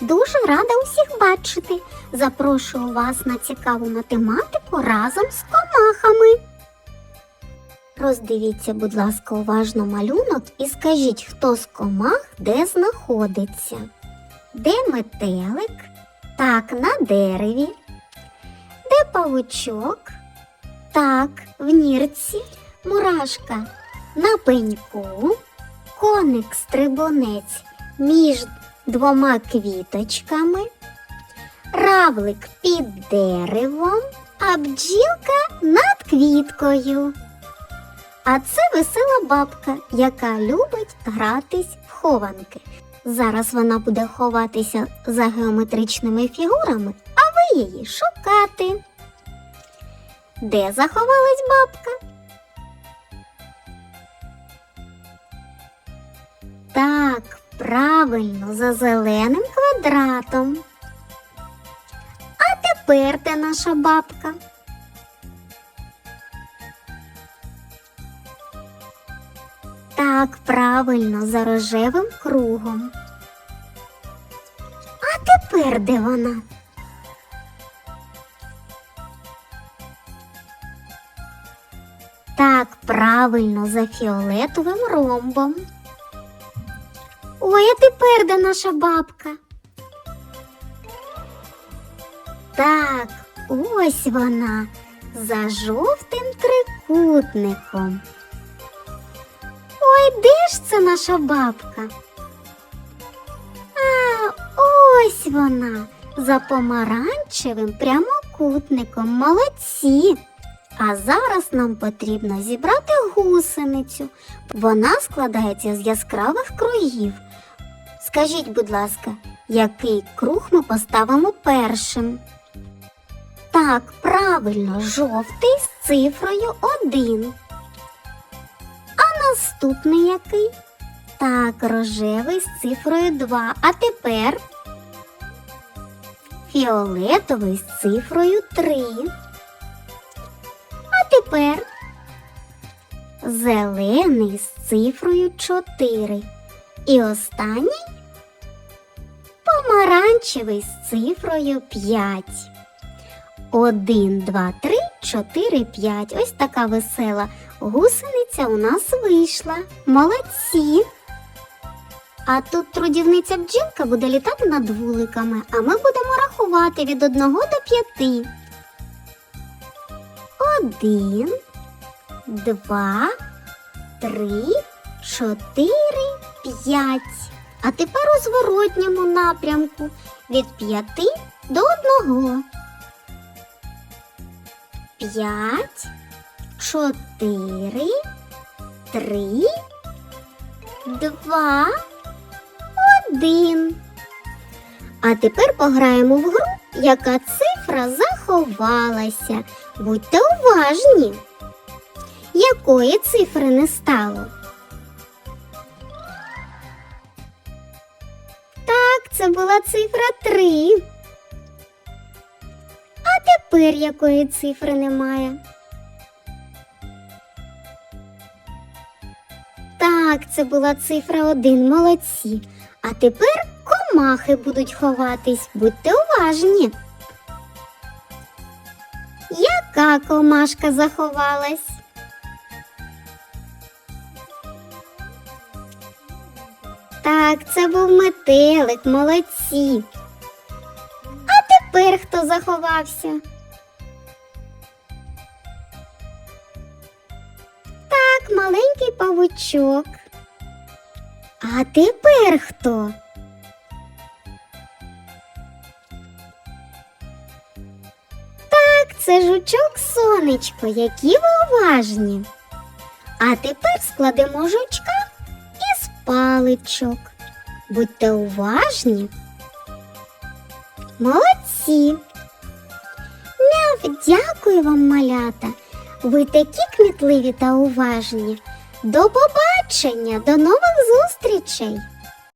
Дуже рада усіх бачити. Запрошую вас на цікаву математику разом з комахами. Роздивіться, будь ласка, уважно малюнок і скажіть, хто з комах де знаходиться. Де метелик? Так, на дереві. Де павучок? Так, в нірці. Мурашка на пеньку. Коник стрибунець між двома квіточками. Равлик під деревом, а бджілка над квіткою. А це весела бабка, яка любить гратись в хованки. Зараз вона буде ховатися за геометричними фігурами, а ви її шукати. Де заховалась бабка? Так, правильно, за зеленим квадратом. А тепер де наша бабка? Так, правильно, за рожевим кругом. А тепер де вона? Так, правильно, за фіолетовим ромбом. Ой, а тепер де наша бабка? Так, ось вона за жовтим трикутником. Ой, де ж це наша бабка? А, ось вона за помаранчевим прямокутником. Молодці. А зараз нам потрібно зібрати гусеницю. Вона складається з яскравих кругів. Скажіть, будь ласка, який круг ми поставимо першим? Так, правильно, жовтий з цифрою 1. А наступний який? Так, рожевий з цифрою 2. А тепер фіолетовий з цифрою 3. Тепер зелений з цифрою 4. І останній помаранчевий з цифрою 5. 1, 2, 3, 4, 5. Ось така весела гусениця у нас вийшла. Молодці. А тут трудівниця бджілка буде літати над вуликами, а ми будемо рахувати від 1 до 5. 1, 2, 3, 4, 5. А тепер у зворотньому напрямку від 5 до 1. 5, 4, 3, 2, 1. А тепер пограємо в гру, яка цифра заховалася. Будьте уважні. Якої цифри не стало? Так, це була цифра 3. А тепер якої цифри немає? Так, це була цифра 1, молодці. А тепер комахи будуть ховатись, будьте уважні. Яка комашка заховалась? Так, це був метелик, молодці. А тепер хто заховався? Так, маленький павучок. А тепер хто? Це жучок сонечко, які ви уважні. А тепер складемо жучка із паличок. Будьте уважні. Молодці. Мяв, дякую вам, малята. Ви такі кмітливі та уважні. До побачення, до нових зустрічей!